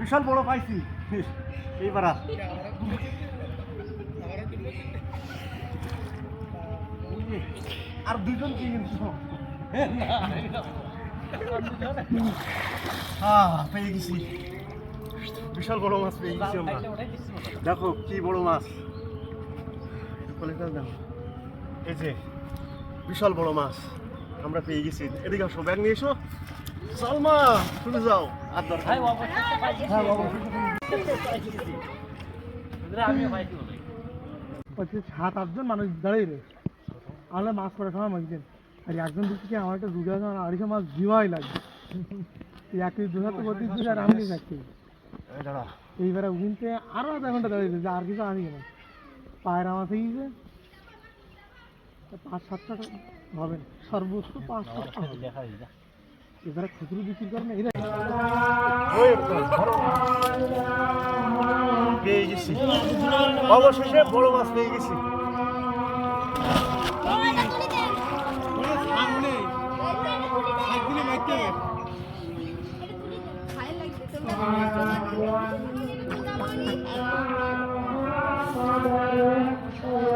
বিশাল বড় পাইছি। এইবার আর। দুজন কি হ্যাঁ পেয়ে গেছি। বিশাল বড় মাছ পেয়ে গেছি আমরা। দেখো কি বড় মাছ। এই যে, বিশাল বড় মাছ। আমরা পেয়ে গেছি। এদিকে আসো, ব্যাগ নিয়ে এসো। সালমা তুমি যাও। আর সাত আটজন মানুষ দাঁড়িয়ে রে। আমরা মাছ পড়ার সময় মাগছেন আর একজন দিচ্ছি আমার একটা দুটো আছে আড়াইশো মাছ জিওয়াই লাগবে। এই এক কেজি দুশো তো বত্রিশ দিচ্ছে আর আমি দাঁড়া। এইবারে উকিনতে আরও আধা ঘণ্টা দাঁড়িয়ে রয়েছে আর কিছু আনি না। পায়রা মাছ হয়ে গেছে পাঁচ সাতটা হবে সর্বোচ্চ পাঁচ সাতটা হবে। এবারে খুচরো বিক্রি করে না এরা। পেয়ে গেছি অবশেষে বড় মাছ পেয়ে গেছি বাই দাঁড়িয়ে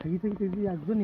থেকে থেকে একজন